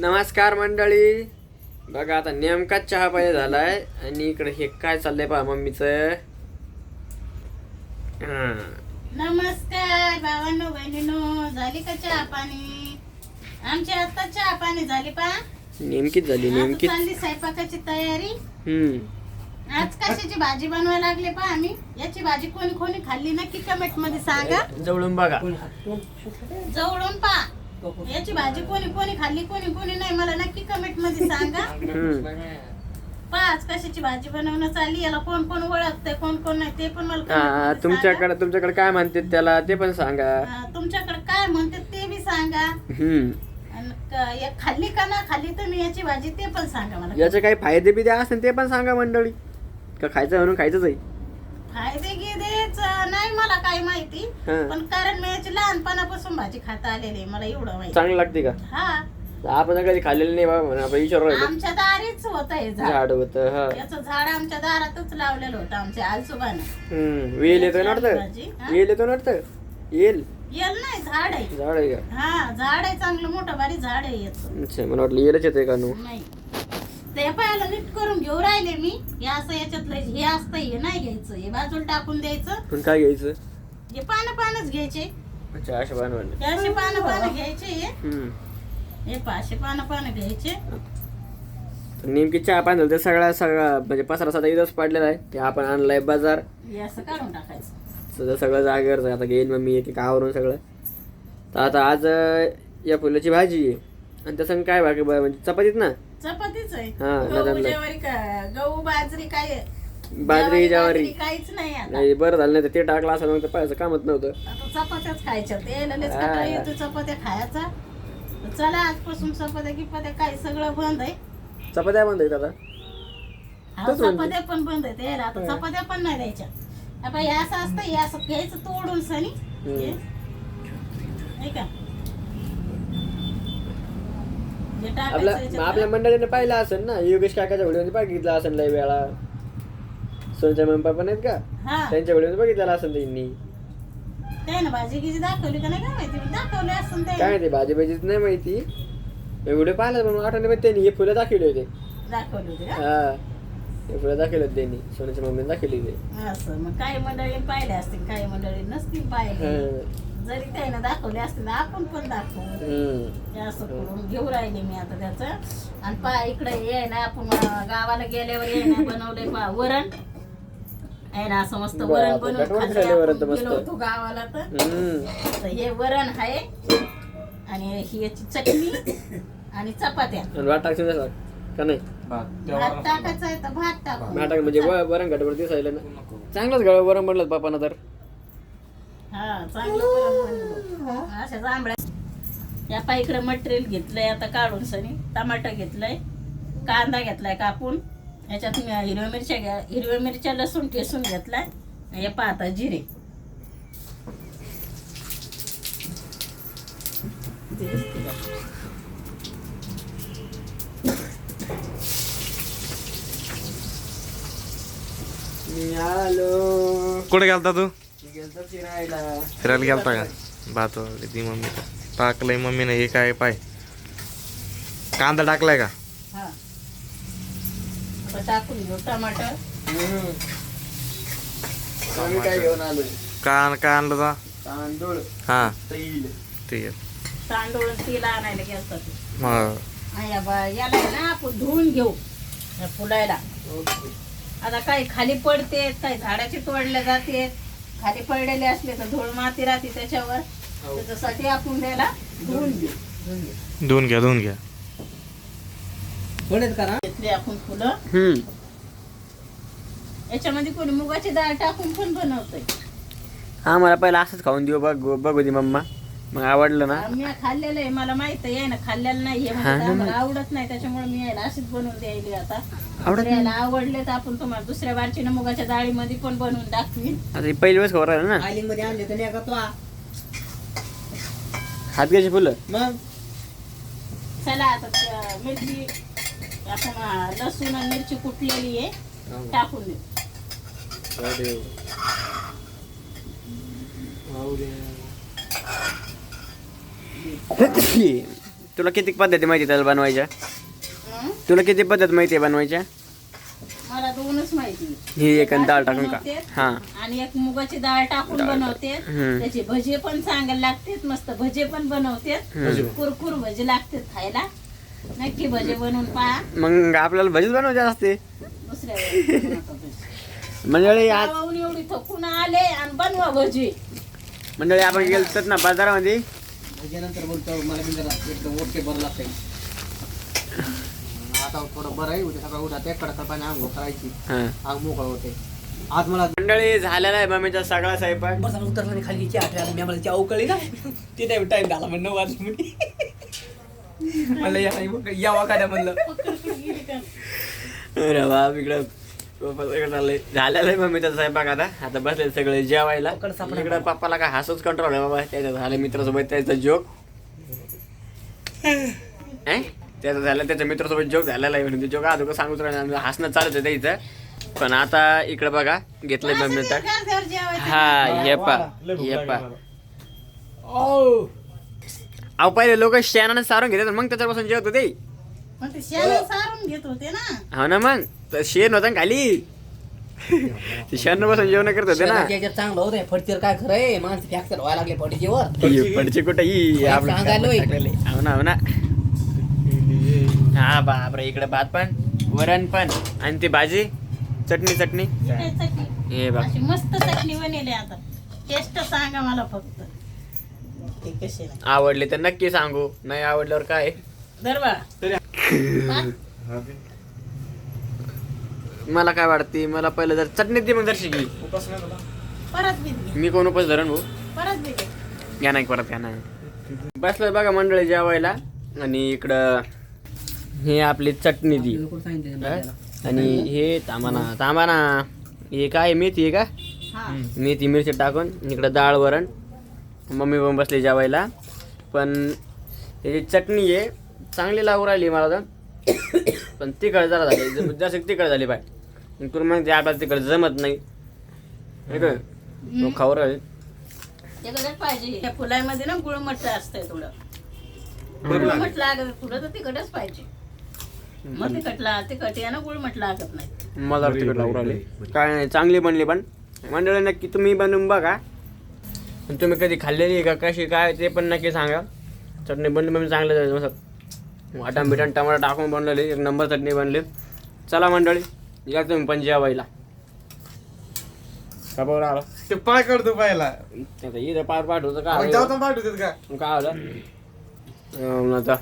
नमस्कार मंडळी. बघा आता नेमकाच चहा पाणी झालाय. आणि इकडे हे काय चाललंय पहा मम्मीचं. हा. नमस्कार भावांनो बहिणीनो झाली का चहा पाणी? आमची आता चहा पाणी झाली पा नेमकीच झाली नेमकीच. चालली स्वयंपाकाची तयारी. हम्म. आज कशाची भाजी बनवायला लागले पा आम्ही? याची भाजी कोणी कोणी खाल्ली नक्की कमेंटमध्ये सांगा. जवळून बघा. जवळून पा याची भाजी कोणी कोणी खाल्ली कोणी कोणी नाही मला नक्की कमेंटमध्ये सांगा. पाच कशाची भाजी बनवणं चालली याला कोण कोण ओळखतंय कोण कोण नाही ते पण मला comment हा, मध्ये सांगा. तुमच्याकडे तुमच्याकडे काय म्हणतात त्याला ते पण सांगा. हा, तुमच्याकडे काय म्हणते ते बी सांगा. हम्म. आणि क- या खाल्ली का ना खाल्ली तर मी याची भाजी ते पण सांगा मला. याचे काही फायदे बिदे असतील ते पण सांगा मंडळी. का खायचं म्हणून खायचंच आहे. फायदे गिदेच नाही मला काही माहिती हा. पण कारण मी याची लहानपणापासून भाजी खाता आलेली आहे, मला एवढं माहिती. चांगलं लागते का? हा. आपण तर कधी खाल्लेलं नाही बाबा म्हणून आपण विचार राहिलो. आमच्या दारीच होत हे झाड. झाड होत हा. याचं झाड आमच्या दारातच लावलेलं होतं आमच्या आजोबानं. हम्म वेल येतो ना वाटतं? हा? वेल येतो ना वाटतं? येल. येल नाही झाड आहे. झाड आहे का? हा झाड आहे चांगलं मोठं भारी झाड आहे याचं. अच्छा मला वाटलं येलच येते का नो? नाही. ते पायाला नीट करून घेऊ राहिले मी. हे असं याच्यातलं हे असतं हे नाही घ्यायचं. हे बाजूला टाकून द्यायचं. पण काय घ्यायचं? हे पानं पानच घ्यायचे. अच्छा अशा हे असे पानं पानं घ्यायचे हे. हम्म. हे पाचशे पानं पानं घ्यायचे. तर नेमकी चहा पाणी झालं ते सगळा सगळा म्हणजे पसरा सदा इथंच पडलेला आहे. ते आपण आणलाय बाजार. हे असं काढून टाकायचं. सगळं सगळं जागेवरच आहे. आता घेईन मग मी एक एक आवरून सगळं. तर आता आज अं, या फुलाची भाजी आहे. आणि त्यासंग काय बाकी ब- म्हणजे चपातीत ना? चपातीच आहे. हा, गहू. ज्वारी का गहू बाजरी काय बाजरी ज्वारी काहीच नाही आता. नाही बरं झालं नाही तर ते टाकलं असं मग तर पाहायचं कामच नव्हतं. आता चपात्याच खायच्या. ते ललेच. कंटाळा येतो चपात्या खायचा. तर चला आजपासून चपात्या गिपात्या काय सगळं बंद आहे. चपात्या बंद आहेत आता. हा, तोच म्हणजे. चपात्या पण बंद आहेत. यायला आता. चपात्या पण नाही द्यायच्या. आता हे असं असतं हे असं घ्यायचं तोडून सनी. हे. नाही का? आपल्या. आपल्या मंडळीने पाहिलं असेल ना योगेश काकाच्या व्हिडिओ बघितलं असेल लय वेळा. सोनच्या मम्मी पण आहेत का? त्यांच्या व्हिडिओ बघितलेला असेल त्यांनी. काय माहिती? माहिती भाजी भाजीच नाही माहिती. व्हिडिओ पाहिला पण आठवणे पण त्यांनी हे फुलं दाखवले होते. दाखवली होती का? हा. हे फुलं दाखवले होते त्यांनी सोन्याच्या मम्मीने दाखवली होते. काही मंडळी पाहिले असतील काही मंडळी नसतील पाहिले. जरी त्याने दाखवले असतील तर आपण पण दाखवू. हम्म. हे असं करून घेऊ राहिले मी आता त्याचं. आणि पा इकडे हे आहे ना आपण अं, गावाला गेल्यावर हे ना बनवले पा वरण. आहे ना असं मस्त वरण बनवून गटवट खाल्लं. झालं वरण आपण. तर मस्त. गेलो होतो गावाला तर. हम्म. तर हे वरण आहे. आणि ही याची चटणी आणि चपात्या. आणि टाकशील तसा का नाही? भात टाकायचा आहे तर भात टाकू. वाट टाक म्हणजे व- वरण घटवर दिसायला ना. चांगलंच गळ वरण म्हणलं बापानं तर. हा चांगलं. अशा जांभळ्या. या पा इकडे मटेरियल घेतलंय आता काढून सनी. टमाटर घेतलंय कांदा घेतलाय कापून. याच्यात मी हिरव्या मिरच्या घ्या हिरव्या मिरच्या लसूण ठेसून घेतलाय. हे पाहता जिरे. कुठे गेलता तू? फिरायला गेलता का? भात ती मम्मी. टाकलंय मम्मीने हे काय पाय. कांदा टाकलाय का? हा. आता टाकून घेऊ. टमाटर. काय घेऊन आलोय? कान काय आणलं जा. तांदूळ हा. तेल तांदूळ तिला आणायला गेलता याला ना आपण धुवून घेऊ. या फुलायला. ओके. आता काही खाली पडते काही झाडाचे तोडले जाते. खाली पडलेले असले तर धूळ माती राहते त्याच्यावर. हो. त्याच्यासाठी आपण त्याला धुवून घेऊ. धुवून घ्या धुवून घ्या. घेतली आपण फुलं. याच्यामध्ये कोणी मुगाची डाळ टाकून पण बनवतंय. हा मला पहिला असंच खाऊन देऊ. बघ बघू दे मम्मा. मग आवडलं ना? मी खाल्लेलं आहे मला माहीत आहे ना खाल्लेलं नाही आवडत नाही त्याच्यामुळे मी यायला अशीच बनवून द्यायली आता. आवडत याला आवडले तर आपण तुम्हाला दुसऱ्या बारची ना मुगाच्या डाळीमध्ये पण बनवून दाखवीन आता हे पहिली वेळेस खबर राहिलं ना? आईलिंगमध्ये आणले तर नाही का तो आ- हात घ्यायची फुलं? मग? चला आता त्या मिरची आपण अं, लसूण आणि मिरची कुटलेली आहे टाकून देऊ. तुला किती पद्धती माहिती त्याला बनवायच्या? तुला किती पद्धत माहिती आहे बनवायच्या? मला दोनच माहिती. ही एक आणि डाळ टाकून का? बनवते. हां. आणि एक मुगाची डाळ टाकून बनवते हम्म. त्याचे भजे पण चांगले लागतात मस्त भजे पण बनवते कुरकुर भजे लागतात खायला. नक्की भजे बनवून पहा. मग आपल्याला भजीच बनवायचे असते. दुसऱ्या वेळेस बनवतो भजे. मंडळी आज गावाहून एवढी थकून आले आणि बनवा भजी. मंडळी आपण गेलो ना बाजारामध्ये? त्याच्यानंतर बोलतो मला बी जरा एकदम ओके बरं लागतंय. आता थोडं बरं आहे उद्या सकाळी उद्या ते कडक पाणी आंघोळ करायची. हां. आग मोकळ होते. आज मला मंडळी झालेला आहे मम्मीचा सगळा स्वयंपाक. बरं झालं उतरला आणि खाली चहा ठेवला मी आम्हाला चहा उकळली ना ते टाइम टाइम झाला म्हणून नऊ वाजले म्हणे म्हणलं या यावा म्हणलं अरे बाप इकडं चाललंय. झालेलं आहे मम्मीचा स्वयंपाक आता. आता बसले सगळे जेवायला. पकड सापडा. इकडं पप्पाला काय हसूच कंट्रोल आहे बाबा. त्याच्यात झालं मित्रासोबत त्याचा जोक त्याचं झालं त्याच्या मित्रासोबत जोक झालेला आहे म्हणून ते जोक अगोदर सांगूच राहिला हसणं चालत होतं इथं. पण आता इकडं बघा घेतलंय मम्मी तर. हा ये पा ये पा. अहो पहिले लोक शेणाने सारून घेतात मग त्याच्यापासून जेवत होते. मग ते शेण सारून घेत होते ना. हो ना मग तर शेण होता ना खाली. ते शेण बसून जेवण करत होते ना. चांगलं होतंय फडतीवर काय खरं आहे? माणसं फ्रॅक्चर व्हायला लागले फडतीवर ही पडची कुठं? ही आहे. हो ना हो ना. बापरे इकडे भात पण वरण पण आणि ती भाजी चटणी चटणी हे बघ अशी मस्त चटणी बनवली आता टेस्ट सांगा मला फक्त ते कशी नाही आवडले तर नक्की सांगू नाही आवडल्यावर काय मला काय वाटते मला पहिलं जर चटणी दे मग जर शिकली परत बी दे. मी कोण उपास धरण भाऊ परत बी दे. घ्या नाही परत घ्या नाही बसलोय बघा मंडळी जेवायला आणि इकडं हे आपली चटणी दी आणि हे तांबाना तांबाना. हे काय मेथी आहे का? हा. मेथी मिरची टाकून इकडं डाळ वरण. मम्मी पण बसली जेवायला. पण त्याची चटणी आहे चांगली लागू राहिली मला तर. पण तिखट जरा झाली. ज- जास्त तिखट झाली पाय तुला मग ते आपल्याला तिखट जमत नाही. हे मग खाऊ राहिले. पाहिजे. फुलामध्ये ना गुळमट असतंय थोडं. गुळमट लागत फुलं तर तिकडच पाहिजे. मग नाही. मला राहिले काय नाही चांगली बनली पण. मंडळी नक्की तुम्ही बनवून बघा. आणि तुम्ही कधी खाल्लेली आहे का कशी काय ते पण नक्की सांगा. चटणी बनली पण चांगलं झालं मस्त. वाटण बिटण टमाटर टाकून बनलेली एक नंबर चटणी बनली. चला मंडळी या तुम्ही पण जेवायला. का बरं आला? ते पाय करतो पायला. आता इथं पार पाठ होतं मग जाऊ का तर पाठवतात का? काय आलं आता